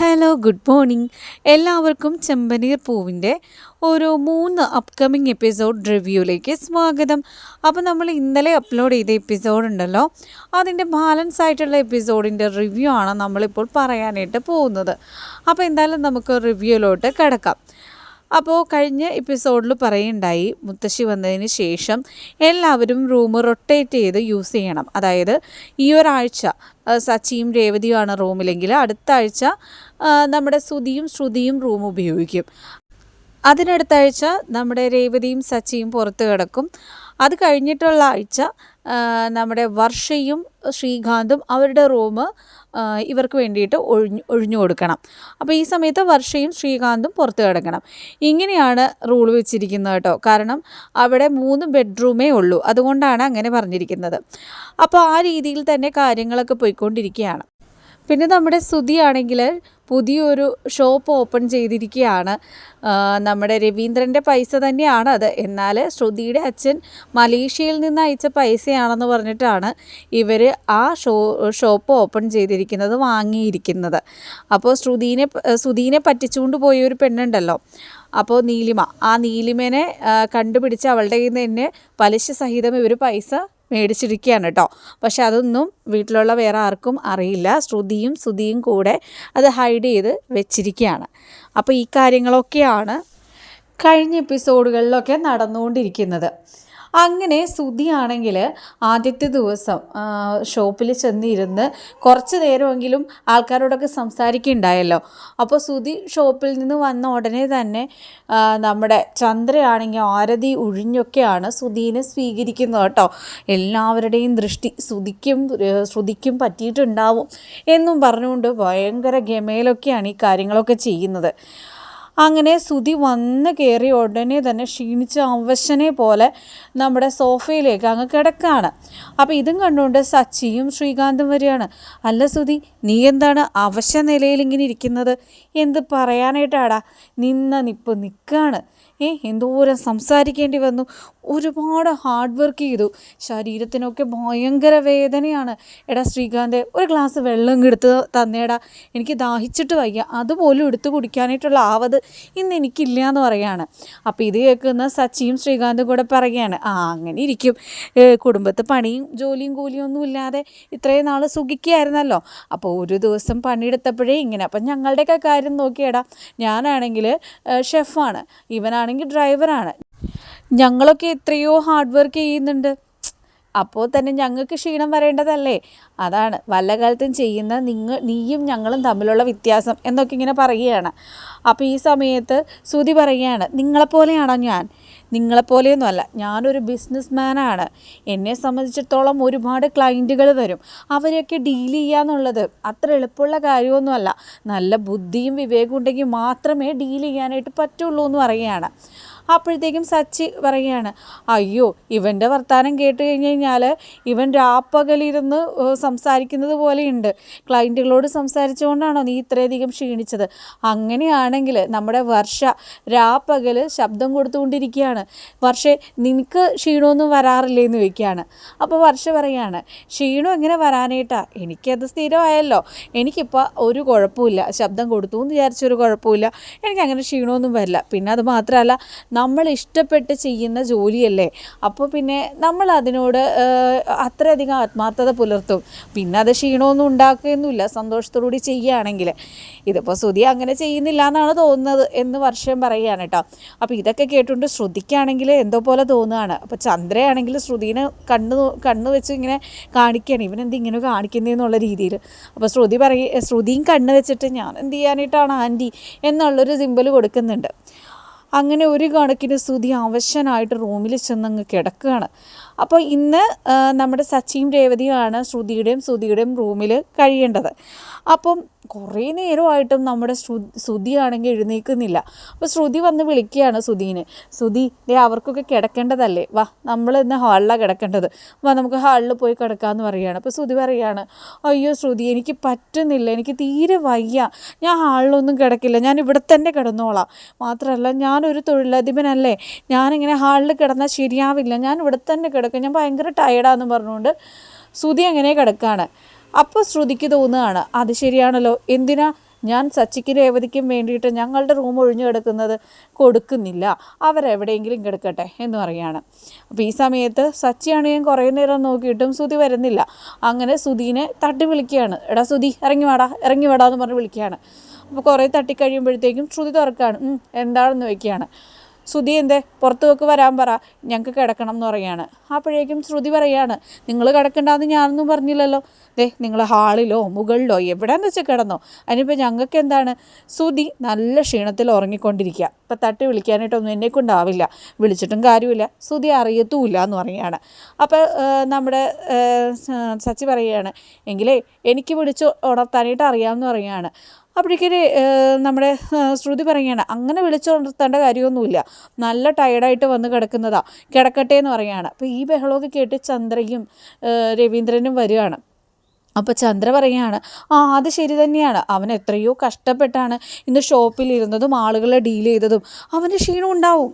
Hello good morning എല്ലാവർക്കും ചെമ്പനീർ പൂവിന്റെ ഒരു മൂന്ന് അപ്കമിങ് എപ്പിസോഡ് റിവ്യൂയിലേക്ക് സ്വാഗതം. അപ്പോൾ നമ്മൾ ഇന്നലെ അപ്ലോഡ് ചെയ്ത എപ്പിസോഡ് ഉണ്ടല്ലോ. അതിന്റെ ബാലൻസ് ആയിട്ടുള്ള എപ്പിസോഡിന്റെ റിവ്യൂ ആണ് നമ്മളിപ്പോൾ പറയാനായിട്ട് പോകുന്നത്. അപ്പോൾ എന്തായാലും നമുക്ക് റിവ്യൂയിലോട്ട് കിടക്കാം. അപ്പോൾ കഴിഞ്ഞ എപ്പിസോഡിൽ പറയുണ്ടായി മുത്തശ്ശി വന്നതിന് ശേഷം എല്ലാവരും റൂം റൊട്ടേറ്റ് ചെയ്ത് യൂസ് ചെയ്യണം. അതായത് ഈ ഒരാഴ്ച സച്ചിയും രേവതിയുമാണ് റൂമിലെങ്കിൽ അടുത്ത ആഴ്ച നമ്മുടെ ശ്രുതിയും ശ്രുതിയും റൂം ഉപയോഗിക്കും. അതിനടുത്ത ആഴ്ച നമ്മുടെ രേവതിയും സച്ചിയും പുറത്ത് കിടക്കും. അത് കഴിഞ്ഞിട്ടുള്ള ആഴ്ച നമ്മുടെ വർഷയും ശ്രീകാന്തും അവരുടെ റൂം ഇവർക്ക് വേണ്ടിയിട്ട് ഒഴിഞ്ഞു ഒഴിഞ്ഞു കൊടുക്കണം. അപ്പോൾ ഈ സമയത്ത് വർഷയും ശ്രീകാന്തും പുറത്ത് കിടക്കണം. ഇങ്ങനെയാണ് റൂൾ വെച്ചിരിക്കുന്നത് കേട്ടോ. കാരണം അവിടെ മൂന്ന് ബെഡ്റൂമേ ഉള്ളൂ. അതുകൊണ്ടാണ് അങ്ങനെ പറഞ്ഞിരിക്കുന്നത്. അപ്പോൾ ആ രീതിയിൽ തന്നെ കാര്യങ്ങളൊക്കെ പോയിക്കൊണ്ടിരിക്കുകയാണ്. പിന്നെ നമ്മുടെ ശ്രുതിയാണെങ്കിൽ പുതിയൊരു ഷോപ്പ് ഓപ്പൺ ചെയ്തിരിക്കുകയാണ്. നമ്മുടെ രവീന്ദ്രന്റെ പൈസ തന്നെയാണ് അത്. എന്നാൽ ശ്രുതിയുടെ അച്ഛൻ മലേഷ്യയിൽ നിന്ന് അയച്ച പൈസയാണെന്ന് പറഞ്ഞിട്ടാണ് ഇവർ ആ ഷോ ഷോപ്പ് ഓപ്പൺ ചെയ്തിരിക്കുന്നത് വാങ്ങിയിരിക്കുന്നത്. അപ്പോൾ ശ്രുതിനെ ശ്രുതിനെ പറ്റിച്ചുകൊണ്ട് പോയ ഒരു പെണ്ണുണ്ടല്ലോ. അപ്പോൾ നീലിമ ആ നീലിമേനെ കണ്ടുപിടിച്ച് അവളുടെ കയ്യിൽ നിന്ന് തന്നെ പലിശ സഹിതം ഇവർ പൈസ മേടിച്ചിരിക്കുകയാണ് കേട്ടോ. പക്ഷെ അതൊന്നും വീട്ടിലുള്ള വേറെ ആർക്കും അറിയില്ല. ശ്രുതിയും ശ്രുതിയും കൂടെ അത് ഹൈഡ് ചെയ്ത് വെച്ചിരിക്കുകയാണ്. അപ്പോൾ ഈ കാര്യങ്ങളൊക്കെയാണ് കഴിഞ്ഞ എപ്പിസോഡുകളിലൊക്കെ നടന്നുകൊണ്ടിരിക്കുന്നത്. അങ്ങനെ ശ്രുതിയാണെങ്കിൽ ആദ്യത്തെ ദിവസം ഷോപ്പിൽ ചെന്നിരുന്ന് കുറച്ച് നേരമെങ്കിലും ആൾക്കാരോടൊക്കെ സംസാരിക്കുന്നുണ്ടായല്ലോ അപ്പോൾ ശ്രുതി ഷോപ്പിൽ നിന്ന് വന്ന ഉടനെ തന്നെ നമ്മുടെ ചന്ദ്രയാണെങ്കിൽ ആരതി ഒഴിഞ്ഞൊക്കെയാണ് ശ്രുതിനെ സ്വീകരിക്കുന്നത് കേട്ടോ. എല്ലാവരുടെയും ദൃഷ്ടി ഏഹ്, ശ്രുതിക്കും പറ്റിയിട്ടുണ്ടാവും എന്നും പറഞ്ഞുകൊണ്ട് ഭയങ്കര ഗമയിലൊക്കെയാണ് ഈ കാര്യങ്ങളൊക്കെ ചെയ്യുന്നത്. അങ്ങനെ സുതി വന്ന് കയറി ഉടനെ തന്നെ ക്ഷീണിച്ച അവശനെ പോലെ നമ്മുടെ സോഫയിലേക്ക് അങ്ങ് കിടക്കാണ്. അപ്പോൾ ഇതും കണ്ടുകൊണ്ട് സച്ചിയും ശ്രീകാന്തും വരികയാണ്. അല്ല സുതി നീ എന്താണ് അവശ നിലയിൽ ഇങ്ങനെ ഇരിക്കുന്നത്? എന്ത് പറയാനായിട്ടാടാ? നിന്ന നിപ്പ് നിൽക്കുകയാണ് ഏ എന്തോരം സംസാരിക്കേണ്ടി വന്നു? ഒരുപാട് ഹാർഡ് വർക്ക് ചെയ്തു. ശരീരത്തിനൊക്കെ ഭയങ്കര വേദനയാണ്. എടാ ശ്രീകാന്ത് ഒരു ഗ്ലാസ് വെള്ളം എടുത്ത് തന്നേടാ. എനിക്ക് ദാഹിച്ചിട്ട് വയ്യ. അതുപോലും എടുത്ത് കുടിക്കാനായിട്ടുള്ള ആവത് ഇന്ന് എനിക്കില്ല എന്ന് പറയാണ്. അപ്പോൾ ഇത് കേൾക്കുന്ന സച്ചിയും ശ്രീകാന്തും കൂടെ പറയുകയാണ് ആ അങ്ങനെ ഇരിക്കും. കുടുംബത്ത് പണിയും ജോലിയും കൂലിയും ഒന്നും ഇല്ലാതെ ഇത്രയും നാൾ സുഖിക്കുകയായിരുന്നല്ലോ അപ്പോൾ ഒരു ദിവസം പണിയെടുത്തപ്പോഴേ ഇങ്ങനെ. അപ്പം ഞങ്ങളുടെയൊക്കെ കാര്യം നോക്കിയേടാ. ഞാനാണെങ്കിൽ ഷെഫാണ് ഇവനാണെങ്കിൽ ഡ്രൈവറാണ് ഞങ്ങളൊക്കെ എത്രയോ ഹാർഡ് വർക്ക് ചെയ്യുന്നുണ്ട്. അപ്പോൾ തന്നെ ഞങ്ങൾക്ക് ക്ഷീണം വരേണ്ടതല്ലേ? അതാണ്. വല്ല കാലത്തും ചെയ്യുന്ന നിങ്ങൾ നീയും ഞങ്ങളും തമ്മിലുള്ള വ്യത്യാസം എന്നൊക്കെ ഇങ്ങനെ പറയുകയാണ്. അപ്പോൾ ഈ സമയത്ത് ശ്രുതി പറയുകയാണ് നിങ്ങളെപ്പോലെയാണോ ഞാൻ? നിങ്ങളെപ്പോലെയൊന്നുമല്ല. ഞാനൊരു ബിസിനസ് മാനാണ് എന്നെ സംബന്ധിച്ചിടത്തോളം ഒരുപാട് ക്ലയന്റുകൾ വരും. അവരെയൊക്കെ ഡീൽ ചെയ്യാന്നുള്ളത് അത്ര എളുപ്പമുള്ള കാര്യമൊന്നുമല്ല. നല്ല ബുദ്ധിയും വിവേകവും ഉണ്ടെങ്കിൽ മാത്രമേ ഡീൽ ചെയ്യാനായിട്ട് പറ്റുള്ളൂ എന്ന് പറയുകയാണ്. അപ്പോഴത്തേക്കും സച്ചി പറയുകയാണ് അയ്യോ ഇവന്റെ വർത്തമാനം കേട്ട് കഴിഞ്ഞ് കഴിഞ്ഞാൽ ഇവൻ രാപ്പകലിരുന്ന് സംസാരിക്കുന്നത് പോലെയുണ്ട്. ക്ലയന്റുകളോട് സംസാരിച്ചുകൊണ്ടാണോ നീ ഇത്രയധികം ക്ഷീണിച്ചത്? അങ്ങനെയാണെങ്കിൽ നമ്മുടെ വർഷ രാപ്പകൽ ശബ്ദം കൊടുത്തുകൊണ്ടിരിക്കുകയാണ്. വർഷേ നിനക്ക് ക്ഷീണമൊന്നും വരാറില്ലേ എന്ന് ചോദിക്കുകയാണ്. അപ്പോൾ വർഷ പറയാണ് ക്ഷീണം എങ്ങനെ വരാനായിട്ടാ എനിക്കത് സ്ഥിരമായല്ലോ. എനിക്കിപ്പോൾ ഒരു കുഴപ്പമില്ല. ശബ്ദം കൊടുത്തു എന്ന് വിചാരിച്ചൊരു കുഴപ്പമില്ല. എനിക്കങ്ങനെ ക്ഷീണമൊന്നും വരില്ല. പിന്നെ അത് മാത്രമല്ല നമ്മൾ ഇഷ്ടപ്പെട്ട് ചെയ്യുന്ന ജോലിയല്ലേ? അപ്പോൾ പിന്നെ നമ്മൾ അതിനോട് അത്രയധികം ആത്മാർത്ഥത പുലർത്തും. പിന്നെ അത് ക്ഷീണമൊന്നും ഉണ്ടാക്കുകയൊന്നുമില്ല. സന്തോഷത്തോടുകൂടി ചെയ്യുകയാണെങ്കിൽ ഇതിപ്പോൾ ശ്രുതി അങ്ങനെ ചെയ്യുന്നില്ല എന്നാണ് തോന്നുന്നത് എന്ന് വർഷം പറയുകയാണ് കേട്ടോ. അപ്പോൾ ഇതൊക്കെ കേട്ടുകൊണ്ട് ശ്രുതിക്കാണെങ്കിൽ എന്തോ പോലെ തോന്നുകയാണ്. അപ്പോൾ ചന്ദ്രയാണെങ്കിൽ ശ്രുതിനെ കണ്ണു കണ്ണ് വെച്ച് ഇങ്ങനെ കാണിക്കുകയാണ്. ഇവനെന്ത് ഇങ്ങനെ കാണിക്കുന്നതെന്നുള്ള രീതിയിൽ. അപ്പോൾ ശ്രുതി പറയും ശ്രുതിയും കണ്ണ് വെച്ചിട്ട് ഞാൻ എന്ത് ചെയ്യാനായിട്ടാണ് ആന്റി? എന്നുള്ളൊരു സിമ്പിൾ കൊടുക്കുന്നുണ്ട്. അങ്ങനെ ഒരു കണക്കിന് ശ്രുതി അവശനായിട്ട് റൂമിൽ ചെന്നങ്ങ് കിടക്കുകയാണ്. അപ്പോൾ ഇന്ന് നമ്മുടെ സച്ചിയും രേവതിയുമാണ് ശ്രുതിയുടെയും ശ്രുതിയുടെയും റൂമിൽ കഴിയേണ്ടത്. അപ്പം കുറേ നേരമായിട്ടും നമ്മുടെ ശ്രു ശ്രുതിയാണെങ്കിൽ എഴുന്നേൽക്കുന്നില്ല. അപ്പോൾ ശ്രുതി വന്ന് വിളിക്കുകയാണ് ശ്രുതിനെ ശ്രുതി ഡേ അവർക്കൊക്കെ കിടക്കേണ്ടതല്ലേ? വാ നമ്മൾ ഇന്ന് ഹാളിലാണ് കിടക്കേണ്ടത്. വാ നമുക്ക് ഹാളിൽ പോയി കിടക്കാമെന്ന് പറയുകയാണ്. അപ്പോൾ ശ്രുതി പറയുകയാണ് അയ്യോ ശ്രുതി എനിക്ക് പറ്റുന്നില്ല. എനിക്ക് തീരെ വയ്യ. ഞാൻ ഹാളിലൊന്നും കിടക്കില്ല. ഞാൻ ഇവിടെ തന്നെ കിടന്നോളാം. മാത്രമല്ല ഞാനൊരു തൊഴിലധിപനല്ലേ. ഞാനിങ്ങനെ ഹാളിൽ കിടന്നാൽ ശരിയാവില്ല. ഞാൻ ഇവിടെ തന്നെ കിടക്കും. ഞാൻ ഭയങ്കര ടയർഡാന്ന് പറഞ്ഞുകൊണ്ട് ശ്രുതി അങ്ങനെ കിടക്കുകയാണ് അപ്പോൾ ശ്രുതിക്ക് തോന്നുകയാണ് അത് ശരിയാണല്ലോ. എന്തിനാ ഞാൻ സച്ചിക്ക് രേവതിക്കും വേണ്ടിയിട്ട് ഞങ്ങളുടെ റൂം ഒഴിഞ്ഞു കിടക്കുന്നത്? കൊടുക്കുന്നില്ല. അവരെവിടെയെങ്കിലും കിടക്കട്ടെ എന്ന് പറയുകയാണ്. അപ്പോൾ ഈ സമയത്ത് സച്ചിയാണെങ്കിൽ കുറേ നേരം നോക്കിയിട്ടും സുതി വരുന്നില്ല. അങ്ങനെ സുധീനെ തട്ടി വിളിക്കുകയാണ്. എടാ സുധി ഇറങ്ങി വാടാ ഇറങ്ങി വാടാ എന്ന് പറഞ്ഞ് വിളിക്കുകയാണ്. അപ്പോൾ കുറേ തട്ടി കഴിയുമ്പോഴത്തേക്കും ശ്രുതി തുറക്കുകയാണ്. എന്താണെന്ന്? ചോദിക്കുകയാണ്. ശ്രുതി എന്തേ? പുറത്തു വരാൻ പറ. ഞങ്ങൾക്ക് കിടക്കണം എന്ന് പറയുകയാണ് അപ്പോഴേക്കും ശ്രുതി പറയാണ് നിങ്ങൾ കിടക്കണ്ടെന്ന് ഞാനൊന്നും പറഞ്ഞില്ലല്ലോ. ദേ നിങ്ങൾ ഹാളിലോ മുകളിലോ എവിടെയെന്ന് വെച്ചാൽ കിടന്നോ? അതിനിപ്പോൾ ഞങ്ങൾക്ക് എന്താണ്? ശ്രുതി നല്ല ക്ഷീണത്തിൽ ഉറങ്ങിക്കൊണ്ടിരിക്കുക ഇപ്പം തട്ടി വിളിക്കാനായിട്ടൊന്നും എന്നെ കൊണ്ടാവില്ല വിളിച്ചിട്ടും കാര്യമില്ല. ശ്രുതി അറിയത്തുമില്ല എന്ന് പറയുകയാണ് അപ്പോൾ നമ്മുടെ സച്ചി പറയുകയാണ് എങ്കിലേ എനിക്ക് വിളിച്ച് ഉണർത്താനായിട്ട് അറിയാമെന്ന് പറയുകയാണ് അപ്പോഴേക്കൊരു നമ്മുടെ ശ്രുതി പറയുകയാണ് അങ്ങനെ വിളിച്ചുണർത്തേണ്ട കാര്യമൊന്നുമില്ല. നല്ല ടയർഡായിട്ട് വന്ന് കിടക്കുന്നതാ. കിടക്കട്ടെ എന്ന് പറയുകയാണ്. അപ്പോൾ ഈ ബഹളമൊക്കെ കേട്ട് ചന്ദ്രയും രവീന്ദ്രനും വരികയാണ് അപ്പോൾ ചന്ദ്ര പറയുകയാണ് ആ അത് ശരി തന്നെയാണ്. അവൻ എത്രയോ കഷ്ടപ്പെട്ടാണ് ഇന്ന് ഷോപ്പിലിരുന്നതും ആളുകളെ ഡീൽ ചെയ്തതും. അവന്റെ ക്ഷീണം ഉണ്ടാവും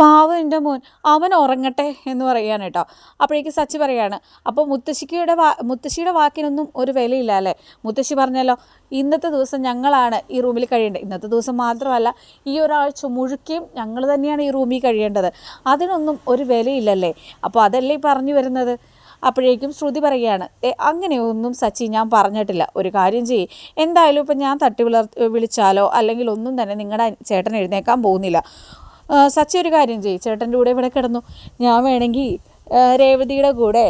പാവം എന്റെ മോൻ. അവൻ ഉറങ്ങട്ടെ എന്ന് പറയുകയാണ് കേട്ടോ. അപ്പോഴേക്ക് സച്ചി പറയാണ് അപ്പോൾ മുത്തശ്ശിക്കയുടെ വാ മുത്തശ്ശിയുടെ വാക്കിനൊന്നും ഒരു വിലയില്ല അല്ലേ? മുത്തശ്ശി പറഞ്ഞല്ലോ ഇന്നത്തെ ദിവസം ഞങ്ങളാണ് ഈ റൂമിൽ കഴിയേണ്ടത്. ഇന്നത്തെ ദിവസം മാത്രമല്ല ഈ ഒരാഴ്ച മുഴുക്കയും ഞങ്ങൾ തന്നെയാണ് ഈ റൂമിൽ കഴിയേണ്ടത്. അതിനൊന്നും ഒരു വിലയില്ലല്ലേ? അപ്പോൾ അതല്ലേ പറഞ്ഞു വരുന്നത്? അപ്പോഴേക്കും ശ്രുതി പറയുകയാണ് അങ്ങനെയൊന്നും സച്ചി ഞാൻ പറഞ്ഞിട്ടില്ല. ഒരു കാര്യം ചെയ്യും. എന്തായാലും ഇപ്പം ഞാൻ തട്ടി വിളർ വിളിച്ചാലോ? അല്ലെങ്കിൽ ഒന്നും തന്നെ നിങ്ങളുടെ ചേട്ടൻ എഴുന്നേക്കാൻ പോകുന്നില്ല. സച്ചി ഒരു കാര്യം ചെയ്യും. ചേട്ടന്റെ കൂടെ ഇവിടെ കിടന്നു. ഞാൻ വേണമെങ്കിൽ രേവതിയുടെ കൂടെ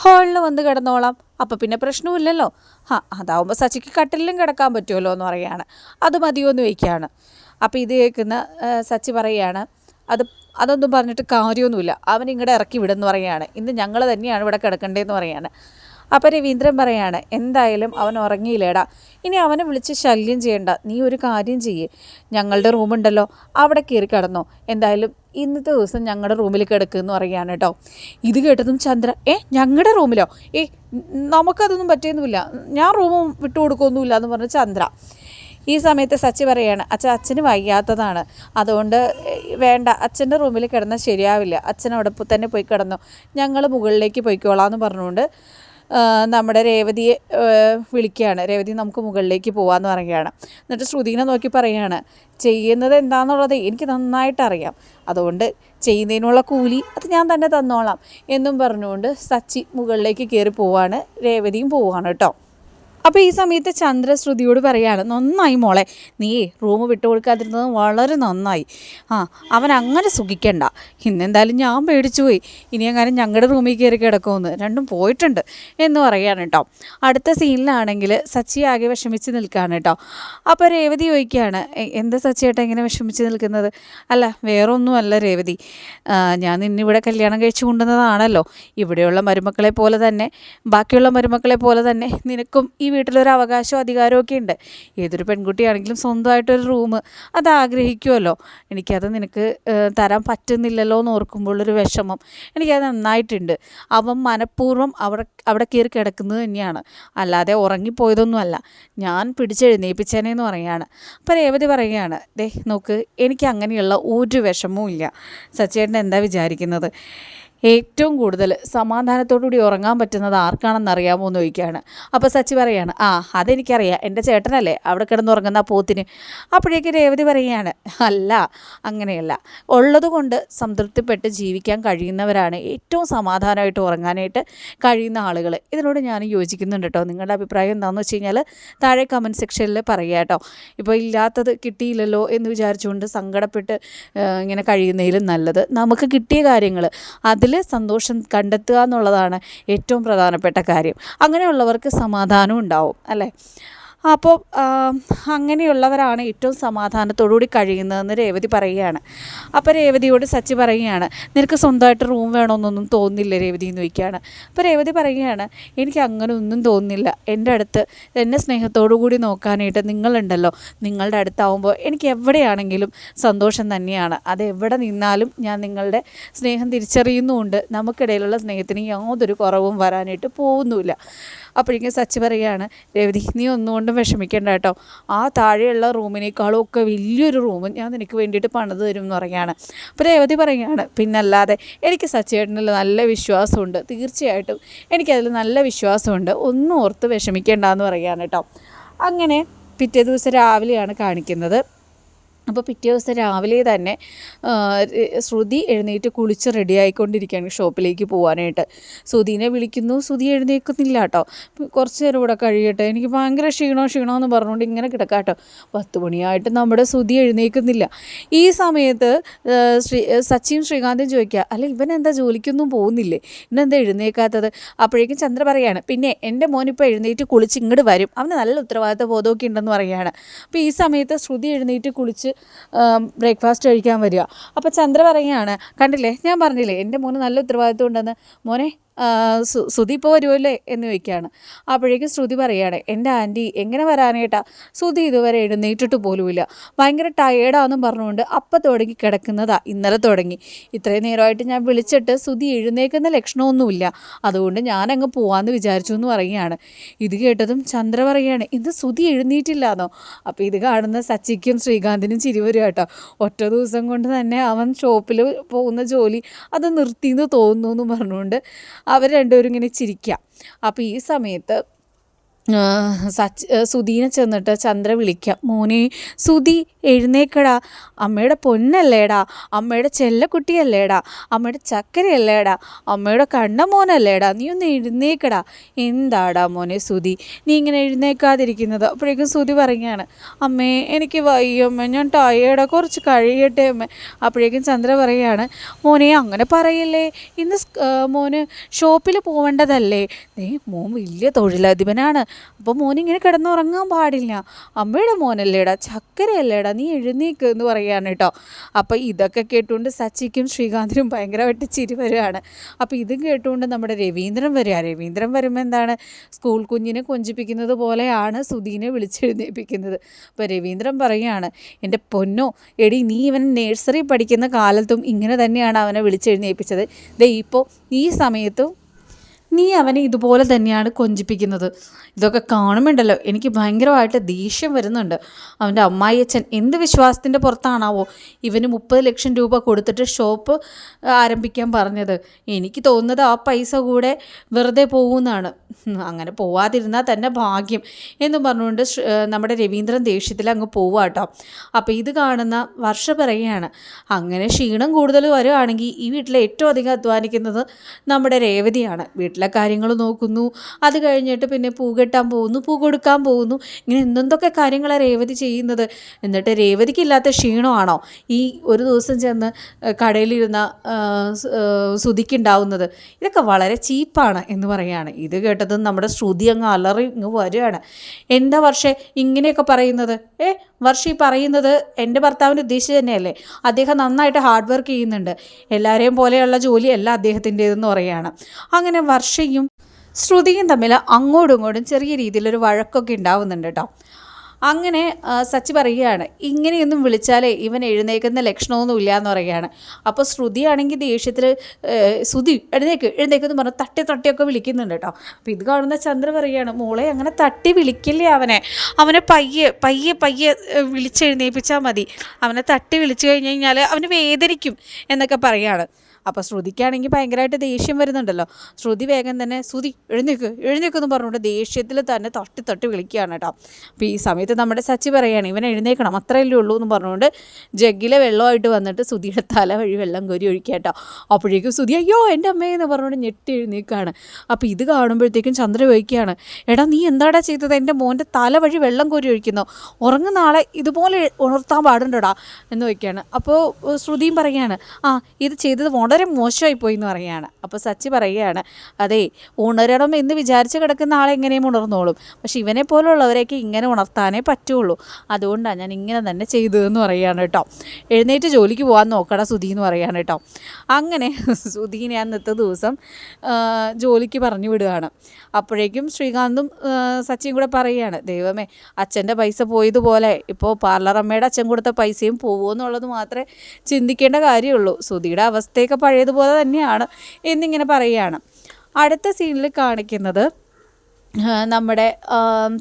ഹോളിൽ വന്ന് കിടന്നോളാം. അപ്പം പിന്നെ പ്രശ്നമില്ലല്ലോ ആ അതാവുമ്പോൾ സച്ചിക്ക് കട്ടിലും കിടക്കാൻ പറ്റുമല്ലോ എന്ന് പറയുകയാണ്. അത് മതിയോ എന്ന് വയ്ക്കുകയാണ് അപ്പോൾ ഇത് കേൾക്കുന്ന സച്ചി പറയുകയാണ് അത് അതൊന്നും പറഞ്ഞിട്ട് കാര്യമൊന്നുമില്ല. അവൻ ഇങ്ങോട്ട് ഇറക്കി വിടുന്നു പറയുകയാണ്. ഇന്ന് ഞങ്ങൾ തന്നെയാണ് ഇവിടെ കിടക്കേണ്ടതെന്ന് പറയുകയാണ്. അപ്പോൾ രവീന്ദ്രൻ പറയാണ് എന്തായാലും അവൻ ഉറങ്ങിയില്ലേടാ. ഇനി അവനെ വിളിച്ച് ശല്യം ചെയ്യണ്ട. നീ ഒരു കാര്യം ചെയ്യ്. ഞങ്ങളുടെ റൂമുണ്ടല്ലോ അവിടെ കയറി കിടന്നോ. എന്തായാലും ഇന്നത്തെ ദിവസം ഞങ്ങളുടെ റൂമിൽ കിടക്കുമെന്ന് പറയുകയാണ് കേട്ടോ ഇത് കേട്ടതും ചന്ദ്ര ഏ ഞങ്ങളുടെ റൂമിലോ ഏ നമുക്കതൊന്നും പറ്റിയൊന്നുമില്ല. ഞാൻ റൂമും വിട്ടു കൊടുക്കുമൊന്നുമില്ല എന്ന് പറഞ്ഞ് ചന്ദ്ര. ഈ സമയത്ത് സച്ചി പറയാണ് അച്ഛൻ അച്ഛന് വയ്യാത്തതാണ്. അതുകൊണ്ട് വേണ്ട. അച്ഛന്റെ റൂമിൽ കിടന്നാൽ ശരിയാവില്ല. അച്ഛൻ അവിടെ തന്നെ പോയി കിടന്നു. ഞങ്ങൾ മുകളിലേക്ക് പോയിക്കോളാം എന്ന് പറഞ്ഞുകൊണ്ട് നമ്മുടെ രേവതിയെ വിളിക്കുകയാണ്. രേവതി നമുക്ക് മുകളിലേക്ക് പോകാമെന്ന് പറയുകയാണ്. എന്നിട്ട് ശ്രുതിനെ നോക്കി പറയുകയാണ് ചെയ്യുന്നത് എന്താണെന്നുള്ളത് എനിക്ക് നന്നായിട്ട് അറിയാം അതുകൊണ്ട് ചെയ്യുന്നതിനുള്ള കൂലി അത് ഞാൻ തന്നെ തന്നോളാം എന്നും പറഞ്ഞുകൊണ്ട് സച്ചി മുകളിലേക്ക് കയറി പോവാണ്. രേവതിയും പോവാണ് കേട്ടോ. അപ്പോൾ ഈ സമയത്ത് ചന്ദ്രശ്രുതിയോട് പറയാണ് നന്നായി മോളെ നീ റൂം വിട്ടു കൊടുക്കാതിരുന്നത് വളരെ നന്നായി. ആ അവൻ അങ്ങനെ സുഖിക്കണ്ട. ഇന്നെന്തായാലും ഞാൻ പേടിച്ചു പോയി. ഇനി അങ്ങനെ ഞങ്ങളുടെ റൂമിൽ കയറി കിടക്കുമെന്ന് രണ്ടും പോയിട്ടുണ്ട് എന്ന് പറയുകയാണ് കേട്ടോ അടുത്ത സീനിലാണെങ്കിൽ സച്ചി ആകെ വിഷമിച്ച് നിൽക്കുകയാണ് കേട്ടോ അപ്പോൾ രേവതി ചോദിക്കുകയാണ് "എ- എന്താ സച്ചിയേട്ടാ ഇങ്ങനെ വിഷമിച്ച് നിൽക്കുന്നത്? അല്ല വേറെ ഒന്നുമല്ല രേവതി ഞാൻ നിന്നിവിടെ കല്യാണം കഴിച്ചു കൊണ്ടുവന്നതാണല്ലോ. ഇവിടെയുള്ള മരുമക്കളെ പോലെ തന്നെ ബാക്കിയുള്ള മരുമക്കളെ പോലെ തന്നെ നിനക്കും ഈ വീട്ടിലൊരു അവകാശവും അധികാരവും ഒക്കെ ഉണ്ട് ഏതൊരു പെൺകുട്ടിയാണെങ്കിലും സ്വന്തമായിട്ടൊരു റൂം അത് ആഗ്രഹിക്കുമല്ലോ എനിക്കത് നിനക്ക് തരാൻ പറ്റുന്നില്ലല്ലോ എന്ന് ഓർക്കുമ്പോഴൊരു വിഷമം. എനിക്കത് നന്നായിട്ടുണ്ട്. അവൻ മനഃപൂർവം അവിടെ അവിടെ കയറി കിടക്കുന്നത് തന്നെയാണ്. അല്ലാതെ ഉറങ്ങിപ്പോയതൊന്നുമല്ല. ഞാൻ പിടിച്ചെഴുന്നേൽപ്പിച്ചേനെന്ന് പറയുകയാണ്. അപ്പോൾ രേവതി പറയുകയാണ് ദേ നോക്ക് എനിക്ക് അങ്ങനെയുള്ള ഒരു വിഷമവും ഇല്ല സച്ചേട്ടൻ എന്താ വിചാരിക്കുന്നത്? ഏറ്റവും കൂടുതൽ സമാധാനത്തോടുകൂടി ഉറങ്ങാൻ പറ്റുന്നത് ആർക്കാണെന്ന് അറിയാമോ എന്ന് ചോദിക്കുകയാണ്. അപ്പോൾ സച്ചി പറയാണ് ആ അതെനിക്കറിയാം. എന്റെ ചേട്ടനല്ലേ അവിടെ കിടന്നുറങ്ങുന്ന പോത്തിന്. അപ്പോഴേക്ക് രേവതി പറയുകയാണ് അല്ല അങ്ങനെയല്ല. ഉള്ളതുകൊണ്ട് സംതൃപ്തിപ്പെട്ട് ജീവിക്കാൻ കഴിയുന്നവരാണ് ഏറ്റവും സമാധാനമായിട്ട് ഉറങ്ങാനായിട്ട് കഴിയുന്ന ആളുകൾ. ഇതിനോട് ഞാൻ യോജിക്കുന്നുണ്ട് കേട്ടോ. നിങ്ങളുടെ അഭിപ്രായം എന്താണെന്ന് വെച്ച് കഴിഞ്ഞാൽ താഴെ കമന്റ് സെക്ഷനിൽ പറയുക കേട്ടോ. ഇപ്പോൾ ഇല്ലാത്തത് കിട്ടിയില്ലല്ലോ എന്ന് വിചാരിച്ചുകൊണ്ട് സങ്കടപ്പെട്ട് ഇങ്ങനെ കഴിയുന്നതിലും നല്ലത്. നമുക്ക് കിട്ടിയ കാര്യങ്ങൾ അതിൽ സന്തോഷം കണ്ടെത്തുക എന്നുള്ളതാണ് ഏറ്റവും പ്രധാനപ്പെട്ട കാര്യം. അങ്ങനെയുള്ളവർക്ക് സമാധാനം ഉണ്ടാവും അല്ലേ? അപ്പോൾ അങ്ങനെയുള്ളവരാണ് ഏറ്റവും സമാധാനത്തോടുകൂടി കഴിയുന്നതെന്ന് രേവതി പറയുകയാണ്. അപ്പോൾ രേവതിയോട് സച്ചി പറയുകയാണ് നിനക്ക് സ്വന്തമായിട്ട് റൂം വേണമെന്നൊന്നും തോന്നില്ല രേവതി എന്ന് ചോദിക്കുകയാണ്. അപ്പോൾ രേവതി പറയുകയാണ് എനിക്ക് അങ്ങനെ ഒന്നും തോന്നില്ല എന്റെ അടുത്ത് എന്നെ സ്നേഹത്തോടു കൂടി നോക്കാനായിട്ട് നിങ്ങളുണ്ടല്ലോ. നിങ്ങളുടെ അടുത്താവുമ്പോൾ എനിക്ക് എവിടെയാണെങ്കിലും സന്തോഷം തന്നെയാണ്. അത് എവിടെ നിന്നാലും ഞാൻ നിങ്ങളുടെ സ്നേഹം തിരിച്ചറിയുന്നുമുണ്ട്. നമുക്കിടയിലുള്ള സ്നേഹത്തിന് യാതൊരു കുറവും വരാനായിട്ട് പോകുന്നുമില്ല. അപ്പോഴേക്കും സച്ചി പറയുകയാണ് രവതി നീ ഒന്നുകൊണ്ടും വിഷമിക്കേണ്ട കേട്ടോ. ആ താഴെയുള്ള റൂമിനേക്കാളും ഒക്കെ വലിയൊരു റൂം ഞാൻ നിനക്ക് വേണ്ടിയിട്ട് പണിത് തരും എന്ന് പറയുകയാണ്. അപ്പോൾ രേവതി പറയുകയാണ് പിന്നല്ലാതെ എനിക്ക് സച്ചേട്ടനിൽ നല്ല വിശ്വാസമുണ്ട്. തീർച്ചയായിട്ടും എനിക്കതിൽ നല്ല വിശ്വാസമുണ്ട്. ഒന്നും ഓർത്ത് വിഷമിക്കേണ്ട എന്ന് പറയുകയാണ് കേട്ടോ. അങ്ങനെ പിറ്റേ ദിവസം രാവിലെയാണ് കാണിക്കുന്നത്. അപ്പോൾ പിറ്റേ ദിവസം രാവിലെ തന്നെ ശ്രുതി എഴുന്നേറ്റ് കുളിച്ച് റെഡി ആയിക്കൊണ്ടിരിക്കുകയാണ് ഷോപ്പിലേക്ക് പോകാനായിട്ട് ശ്രുതിനെ വിളിക്കുന്നു ശ്രുതി എഴുന്നേൽക്കുന്നില്ല കേട്ടോ. കുറച്ച് നേരം ഇവിടെ കഴിയട്ടെ. എനിക്ക് ഭയങ്കര ക്ഷീണോ ക്ഷീണോ എന്ന് പറഞ്ഞുകൊണ്ട് ഇങ്ങനെ കിടക്കാം കേട്ടോ. പത്ത് മണിയായിട്ട് നമ്മുടെ ശ്രുതി എഴുന്നേൽക്കുന്നില്ല. ഈ സമയത്ത് ശ്രീ സച്ചിയും ശ്രീകാന്തും ചോദിക്കുക അല്ല ഇവൻ എന്താ ജോലിക്കൊന്നും പോകുന്നില്ലേ? ഇന്നെന്താ എഴുന്നേൽക്കാത്തത്? അപ്പോഴേക്കും ചന്ദ്ര പറയാണ് പിന്നെ എന്റെ മോനിപ്പോൾ എഴുന്നേറ്റ് കുളിച്ച് ഇങ്ങോട്ട് വരും. അവന് നല്ല ഉത്തരവാദിത്ത ബോധമൊക്കെ ഉണ്ടെന്ന് പറയുകയാണ് അപ്പോൾ ഈ സമയത്ത് ശ്രുതി എഴുന്നേറ്റ് കുളിച്ച് ബ്രേക്ക്ഫാസ്റ്റ് കഴിക്കാൻ വരിക. അപ്പോൾ ചന്ദ്ര പറയുകയാണ് കണ്ടില്ലേ? ഞാൻ പറഞ്ഞില്ലേ എന്റെ മോന് നല്ല ഉത്തരവാദിത്വം ഉണ്ടെന്ന്. മോനെ ശ്രുതി ഇപ്പോൾ വരുമല്ലേ എന്ന് ചോദിക്കുകയാണ്. അപ്പോഴേക്കും ശ്രുതി പറയുകയാണ് എന്റെ ആന്റി എങ്ങനെ വരാനേട്ടാ? ശ്രുതി ഇതുവരെ എഴുന്നേറ്റിട്ട് പോലുമില്ല. ഭയങ്കര ടയേർഡാണെന്നും പറഞ്ഞുകൊണ്ട് അപ്പം തുടങ്ങി കിടക്കുന്നതാ ഇന്നലെ തുടങ്ങി. ഇത്രയും നേരമായിട്ട് ഞാൻ വിളിച്ചിട്ട് ശ്രുതി എഴുന്നേക്കുന്ന ലക്ഷണമൊന്നുമില്ല. അതുകൊണ്ട് ഞാനങ്ങ് പോവാമെന്ന് വിചാരിച്ചു എന്ന് പറയുകയാണ്. ഇത് കേട്ടതും ചന്ദ്ര പറയുകയാണ് ഇന്ന് ശ്രുതി എഴുന്നേറ്റില്ലാന്നോ? അപ്പോൾ ഇത് കാണുന്ന സച്ചിക്കും ശ്രീകാന്തിനും ചിരി വരും കേട്ടോ. ഒറ്റ ദിവസം കൊണ്ട് തന്നെ അവൻ ഷോപ്പിൽ പോകുന്ന ജോലി അത് നിർത്തിയെന്ന് തോന്നുന്നു എന്ന് പറഞ്ഞുകൊണ്ട് അവർ രണ്ടുപേരും ഇങ്ങനെ ചിരിക്കുക. അപ്പോൾ ഈ സമയത്ത് സച്ച് സുധീനെ ചെന്നിട്ട് ചന്ദ്ര വിളിക്കാം. മോനെ സുധി എഴുന്നേക്കടാ. അമ്മയുടെ പൊന്നല്ലേടാ. അമ്മയുടെ ചെല്ലക്കുട്ടിയല്ലേടാ. അമ്മയുടെ ചക്കരയല്ലേടാ. അമ്മയുടെ കണ്ണ മോനല്ലേടാ നീ ഒന്ന് എഴുന്നേക്കടാ. എന്താടാ മോനെ സുധി? നീ ഇങ്ങനെ എഴുന്നേക്കാതിരിക്കുന്നത്? അപ്പോഴേക്കും സുധി പറയുകയാണ് അമ്മേ എനിക്ക് വയ്യമ്മ ഞാൻ ടയേർഡാ കുറച്ച് കഴിയട്ടെ അമ്മ. അപ്പോഴേക്കും ചന്ദ്ര പറയുകയാണ് മോനെ അങ്ങനെ പറയല്ലേ. ഇന്ന് മോന് ഷോപ്പിൽ പോവേണ്ടതല്ലേ. നീ മോൻ വലിയ തൊഴിലധിപനാണ്. അപ്പോൾ മോനിങ്ങനെ കിടന്നുറങ്ങാൻ പാടില്ല. അമ്മയുടെ മോനല്ലേടാ ചക്കരയല്ലേടാ നീ എഴുന്നേക്ക് എന്ന് പറയാണ് കേട്ടോ. അപ്പോൾ ഇതൊക്കെ കേട്ടുകൊണ്ട് സച്ചിക്കും ശ്രീകാന്തിനും ഭയങ്കരമായിട്ട് ചിരി വരികയാണ് അപ്പോൾ ഇതും കേട്ടുകൊണ്ട് നമ്മുടെ രവീന്ദ്രൻ വരിക. രവീന്ദ്രൻ വരുമ്പോൾ എന്താണ്? സ്കൂൾ കുഞ്ഞിനെ കൊഞ്ചിപ്പിക്കുന്നത് പോലെയാണ് സുധീനെ വിളിച്ചെഴുന്നേൽപ്പിക്കുന്നത് അപ്പോൾ രവീന്ദ്രൻ പറയുകയാണ് എന്റെ പൊന്നോ എടി നീ ഇവൻ നേഴ്സറി പഠിക്കുന്ന കാലത്തും ഇങ്ങനെ തന്നെയാണ് അവനെ വിളിച്ചെഴുന്നേൽപ്പിച്ചത് ദേ ഇപ്പോൾ ഈ സമയത്തും നീ അവനെ ഇതുപോലെ തന്നെയാണ് കൊഞ്ചിപ്പിക്കുന്നത്. ഇതൊക്കെ കാണുമ്പോണ്ടല്ലോ എനിക്ക് ഭയങ്കരമായിട്ട് ദേഷ്യം വരുന്നുണ്ട്. അവന്റെ അമ്മായിയച്ഛൻ എന്ത് വിശ്വാസത്തിന്റെ പുറത്താണാവോ ഇവന് മുപ്പത് ലക്ഷം രൂപ കൊടുത്തിട്ട് ഷോപ്പ് ആരംഭിക്കാൻ പറഞ്ഞത്. എനിക്ക് തോന്നുന്നത് ആ പൈസ കൂടെ വെറുതെ പോകുമെന്നാണ് അങ്ങനെ പോവാതിരുന്നാൽ തന്നെ ഭാഗ്യം എന്ന് പറഞ്ഞുകൊണ്ട് നമ്മുടെ രവീന്ദ്രൻ ദേഷ്യത്തിൽ അങ്ങ് പോവുക കേട്ടോ അപ്പോൾ ഇത് കാണുന്ന വർഷ പറയുകയാണ് അങ്ങനെ ക്ഷീണം കൂടുതൽ വരുവാണെങ്കിൽ ഈ വീട്ടിലെ ഏറ്റവും അധികം അധ്വാനിക്കുന്നത് നമ്മുടെ രേവതിയാണ്. വീട്ടിലെ കാര്യങ്ങൾ നോക്കുന്നു. അത് കഴിഞ്ഞിട്ട് പിന്നെ പൂ കെട്ടാൻ പോകുന്നു പൂ കൊടുക്കാൻ പോകുന്നു. ഇങ്ങനെ എന്തെന്തൊക്കെ കാര്യങ്ങളാണ് രേവതി ചെയ്യുന്നത്? എന്നിട്ട് രേവതിക്കില്ലാത്ത ക്ഷീണമാണോ ഈ ഒരു ദിവസം ചെന്ന് കടയിലിരുന്ന ശ്രുതിക്കുണ്ടാവുന്നത് ഇതൊക്കെ വളരെ ചീപ്പാണ് എന്ന് പറയുകയാണ്. ഇത് കേട്ടതും നമ്മുടെ ശ്രുതി അങ്ങ് അലറി ഇങ്ങ് വരികയാണ്. എന്താ പക്ഷേ ഇങ്ങനെയൊക്കെ പറയുന്നത്? ഏ വർഷ പറയുന്നത് എന്റെ ഭർത്താവിന്റെ ഉദ്ദേശിച്ച് തന്നെയല്ലേ? അദ്ദേഹം നന്നായിട്ട് ഹാർഡ് വർക്ക് ചെയ്യുന്നുണ്ട്. എല്ലാവരെയും പോലെയുള്ള ജോലിയല്ല അദ്ദേഹത്തിന്റേതെന്ന് പറയുകയാണ്. അങ്ങനെ വർഷയും ശ്രുതിയും തമ്മിൽ അങ്ങോട്ടും ഇങ്ങോട്ടും ചെറിയ രീതിയിലൊരു വഴക്കൊക്കെ ഉണ്ടാവുന്നുണ്ട് കേട്ടോ. അങ്ങനെ സച്ചി പറയുകയാണ് ഇങ്ങനെയൊന്നും വിളിച്ചാലേ ഇവൻ എഴുന്നേൽക്കുന്ന ലക്ഷണമൊന്നും ഇല്ല എന്ന് പറയുകയാണ് അപ്പോൾ ശ്രുതിയാണെങ്കിൽ ദേഷ്യത്തിൽ ശ്രുതി എഴുന്നേക്ക് എഴുന്നേക്കെന്ന് പറഞ്ഞ് തട്ടി തട്ടിയൊക്കെ വിളിക്കുന്നുണ്ട് കേട്ടോ. അപ്പോൾ ഇത് കാണുന്ന ചന്ദ്ര പറയുകയാണ് മോളെ അങ്ങനെ തട്ടി വിളിക്കില്ലേ അവനെ? അവനെ പയ്യെ പയ്യെ പയ്യെ വിളിച്ചെഴുന്നേൽപ്പിച്ചാൽ മതി. അവനെ തട്ടി വിളിച്ചു കഴിഞ്ഞ് കഴിഞ്ഞാൽ അവന് വേദനിക്കും എന്നൊക്കെ പറയുകയാണ് അപ്പോൾ ശ്രുതിക്കാണെങ്കിൽ ഭയങ്കരമായിട്ട് ദേഷ്യം വരുന്നുണ്ടല്ലോ. ശ്രുതി വേഗം തന്നെ ശ്രുതി എഴുന്നേക്ക് എഴുന്നേക്കെന്ന് പറഞ്ഞുകൊണ്ട് ദേഷ്യത്തിൽ തന്നെ തട്ടി തട്ടി വിളിക്കുകയാണ് കേട്ടോ. അപ്പോൾ ഈ സമയത്ത് നമ്മുടെ സച്ചി പറയുകയാണ് ഇവൻ എഴുന്നേക്കണം അത്രയല്ലേ ഉള്ളൂ എന്ന് പറഞ്ഞുകൊണ്ട് ജഗ്ഗിലെ വെള്ളമായിട്ട് വന്നിട്ട് ശ്രുതിയുടെ തല വഴി വെള്ളം കോരി ഒഴിക്കുക കേട്ടോ. അപ്പോഴേക്കും ശ്രുതി അയ്യോ എന്റെ അമ്മയെന്ന് പറഞ്ഞുകൊണ്ട് ഞെട്ടി എഴുന്നേക്കാണ് അപ്പോൾ ഇത് കാണുമ്പോഴത്തേക്കും ചന്ദ്ര ചോദിക്കുകയാണ് എടാ നീ എന്താടാ ചെയ്തത്? എന്റെ മോന്റെ തല വഴി വെള്ളം കോരി ഒഴിക്കുന്നു. ഉറങ്ങുന്ന ആളെ ഇതുപോലെ ഉണർത്താൻ പാടുണ്ടോടാ? എന്ന് ചോദിക്കുകയാണ്. അപ്പോൾ ശ്രുതിയും പറയുകയാണ് ആ ഇത് ചെയ്തത് വളരെ മോശമായി പോയി എന്ന് പറയുകയാണ്. അപ്പോൾ സച്ചി പറയുകയാണ് അതെ ഉണരണം എന്ന് വിചാരിച്ച് കിടക്കുന്ന ആളെ എങ്ങനെയും ഉണർന്നോളും. പക്ഷെ ഇവനെ പോലുള്ളവരെയൊക്കെ ഇങ്ങനെ ഉണർത്താനേ പറ്റുള്ളൂ. അതുകൊണ്ടാണ് ഞാൻ ഇങ്ങനെ തന്നെ ചെയ്തതെന്ന് പറയുകയാണ് കേട്ടോ. എഴുന്നേറ്റ് ജോലിക്ക് പോകാൻ നോക്കടാ സുധി എന്ന് പറയുകയാണ് കേട്ടോ. അങ്ങനെ സുധീനെ അന്നത്തെ ദിവസം ജോലിക്ക് പറഞ്ഞു വിടുകയാണ്. അപ്പോഴേക്കും ശ്രീകാന്തും സച്ചിയും കൂടെ പറയുകയാണ് ദൈവമേ അച്ഛന്റെ പൈസ പോയതുപോലെ ഇപ്പോൾ പാർലർ അമ്മയുടെ അച്ഛൻ കൊടുത്ത പൈസയും പോകുമോ എന്നുള്ളത് മാത്രമേ ചിന്തിക്കേണ്ട കാര്യമുള്ളൂ. സുധിയുടെ അവസ്ഥയൊക്കെ പഴയതുപോലെ തന്നെയാണ് എന്നിങ്ങനെ പറയുകയാണ്. അടുത്ത സീനിൽ കാണിക്കുന്നത് നമ്മുടെ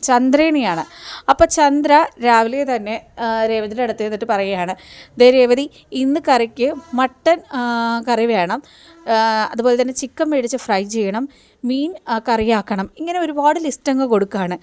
ചന്ദ്രേണിയാണ്. അപ്പോൾ ചന്ദ്ര രാവിലെ തന്നെ രേവതിയുടെ അടുത്ത് നിന്നിട്ട് പറയുകയാണ് ദേ രേവതി ഇന്ന് കറിക്ക് മട്ടൻ കറി വേണം. അതുപോലെ തന്നെ ചിക്കൻ മേടിച്ച് ഫ്രൈ ചെയ്യണം. മീൻ കറിയാക്കണം. ഇങ്ങനെ ഒരുപാട് ലിസ്റ്റ് അങ്ങ് കൊടുക്കുകയാണ്.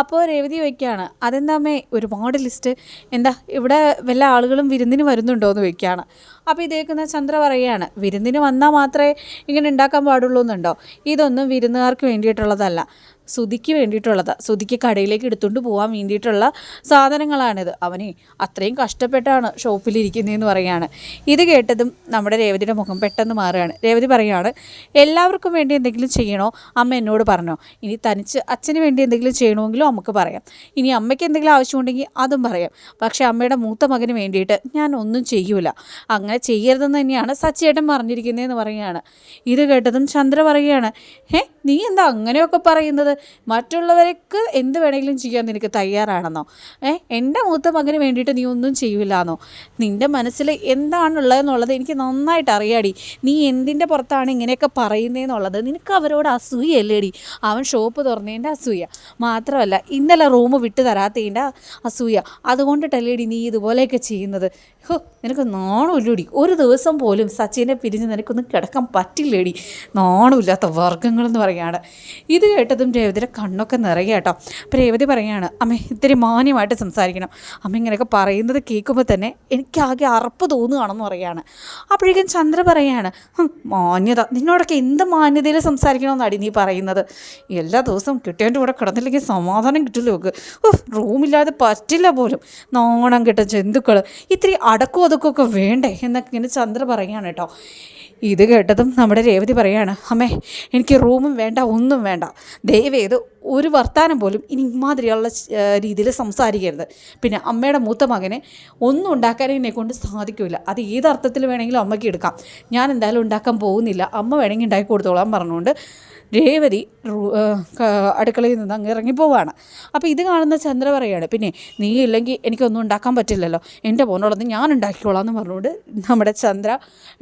അപ്പോൾ രേവതി ചോദിക്കുകയാണ് അതെന്താമേ ഒരുപാട് ലിസ്റ്റ്. എന്താ ഇവിടെ വല്ല ആളുകളും വിരുന്നിന് വരുന്നുണ്ടോ? എന്ന് ചോദിക്കുകയാണ്. അപ്പോൾ ഇതേക്കുന്ന ചന്ദ്ര പറയുകയാണ് വിരുന്നിന് വന്നാൽ മാത്രമേ ഇങ്ങനെ ഉണ്ടാക്കാൻ പാടുള്ളൂ എന്നുണ്ടോ ഇതൊന്നും വിരുന്നുകാർക്ക് വേണ്ടിയിട്ടുള്ളതല്ല. സുതിക്ക് വേണ്ടിയിട്ടുള്ളത്. സുതിക്ക് കടയിലേക്ക് എടുത്തുകൊണ്ട് പോകാൻ വേണ്ടിയിട്ടുള്ള സാധനങ്ങളാണിത്. അവനെ അത്രയും കഷ്ടപ്പെട്ടാണ് ഷോപ്പിലിരിക്കുന്നതെന്ന് പറയുകയാണ്. ഇത് കേട്ടതും നമ്മുടെ രേവതിയുടെ മുഖം പെട്ടെന്ന് മാറുകയാണ്. രേവതി പറയുകയാണ് എല്ലാവർക്കും വേണ്ടി എന്തെങ്കിലും ചെയ്യണോ? അമ്മ എന്നോട് പറഞ്ഞോ ഇനി തനിച്ച് അച്ഛന് വേണ്ടി എന്തെങ്കിലും ചെയ്യണമെങ്കിലും നമുക്ക് പറയാം. ഇനി അമ്മയ്ക്ക് എന്തെങ്കിലും ആവശ്യമുണ്ടെങ്കിൽ അതും പറയാം. പക്ഷേ അമ്മയുടെ മൂത്ത മകന് വേണ്ടിയിട്ട് ഞാൻ ഒന്നും ചെയ്യൂല. അങ്ങനെ ചെയ്യരുതെന്ന് തന്നെയാണ് സച്ചേട്ടൻ പറഞ്ഞിരിക്കുന്നതെന്ന് പറയുകയാണ്. ഇത് കേട്ടതും ചന്ദ്ര പറയുകയാണ് ഏ നീ എന്താ അങ്ങനെയൊക്കെ പറയുന്നത്? മറ്റുള്ളവർക്ക് എന്ത് വേണമെങ്കിലും ചെയ്യാൻ നിനക്ക് തയ്യാറാണെന്നോ? ഏ എന്റെ മൂത്ത മകന് വേണ്ടിയിട്ട് നീ ഒന്നും ചെയ്യില്ലാന്നോ നിന്റെ മനസ്സിൽ എന്താണുള്ളതെന്നുള്ളത് എനിക്ക് നന്നായിട്ട് അറിയാടി. നീ എന്തിന്റെ പുറത്താണ് ഇങ്ങനെയൊക്കെ പറയുന്നതെന്നുള്ളത് നിനക്ക് അവരോട് അസൂയല്ലേടി അവൻ ഷോപ്പ് തുറന്നതിന്റെ അസൂയ. മാത്രമല്ല ഇന്നലെ റൂം വിട്ടു തരാത്തതിന്റെ അസൂയ. അതുകൊണ്ടിട്ടല്ലേടി നീ ഇതുപോലെയൊക്കെ ചെയ്യുന്നത്? ഹോ നിനക്ക് നാണമില്ലടി. ഒരു ദിവസം പോലും സച്ചിനെ പിരിഞ്ഞ് നിനക്കൊന്നും കിടക്കാൻ പറ്റില്ലേടി? നാണമില്ലാത്ത വർഗങ്ങളെന്ന് പറയുകയാണ് ഇത് കേട്ടതും രേവതിയുടെ കണ്ണൊക്കെ നിറയുക കേട്ടോ. അപ്പോൾ രേവതി പറയുകയാണ് അമ്മ ഇത്തിരി മാന്യമായിട്ട് സംസാരിക്കണം. അമ്മ ഇങ്ങനെയൊക്കെ പറയുന്നത് കേൾക്കുമ്പോൾ തന്നെ എനിക്കാകെ അറപ്പ് തോന്നുകയാണെന്ന് പറയുകയാണ് അപ്പോഴേക്കും ചന്ദ്ര പറയുകയാണ് "ഹും, മാന്യത. നിന്നോടൊക്കെ എന്ത് മാന്യതയിൽ സംസാരിക്കണമെന്നാടി നീ പറയുന്നത്? എല്ലാ ദിവസവും കിട്ടിയവന്റെ കൂടെ കിടന്നില്ലെങ്കിൽ സമാധാനം കിട്ടില്ല നോക്ക് റൂമില്ലാതെ പറ്റില്ല പോലും. നോണം കിട്ടും ജന്തുക്കൾ ഇത്തിരി അടക്കവും ഒതുക്കമൊക്കെ വേണ്ടേ? എന്നൊക്കെ ഇങ്ങനെ ചന്ദ്ര പറയുകയാണ് കേട്ടോ. ഇത് കേട്ടതും നമ്മുടെ രേവതി പറയാണ് അമ്മേ എനിക്ക് റൂമും വേണ്ട ഒന്നും വേണ്ട. ദയവേത് ഒരു വർത്താനം പോലും ഇനി ഇമാതിരിയുള്ള രീതിയിൽ സംസാരിക്കരുത്. പിന്നെ അമ്മയുടെ മൂത്ത മകനെ ഒന്നും ഉണ്ടാക്കാൻ എന്നെ കൊണ്ട് സാധിക്കില്ല അത് ഏത് അർത്ഥത്തിൽ വേണമെങ്കിലും അമ്മയ്ക്ക് എടുക്കാം. ഞാൻ എന്തായാലും ഉണ്ടാക്കാൻ പോകുന്നില്ല. അമ്മ വേണമെങ്കിൽ ഉണ്ടാക്കി കൊടുത്തോളാം പറഞ്ഞുകൊണ്ട് രേവതി അടുക്കളയിൽ നിന്ന് അങ്ങ് ഇറങ്ങിപ്പോവാണ്. അപ്പോൾ ഇത് കാണുന്ന ചന്ദ്ര പറയാണ് പിന്നെ നീ ഇല്ലെങ്കിൽ എനിക്കൊന്നും ഉണ്ടാക്കാൻ പറ്റില്ലല്ലോ. എന്റെ പോന്നുള്ളത് ഞാൻ ഉണ്ടാക്കിക്കോളാം എന്ന് പറഞ്ഞുകൊണ്ട് നമ്മുടെ ചന്ദ്ര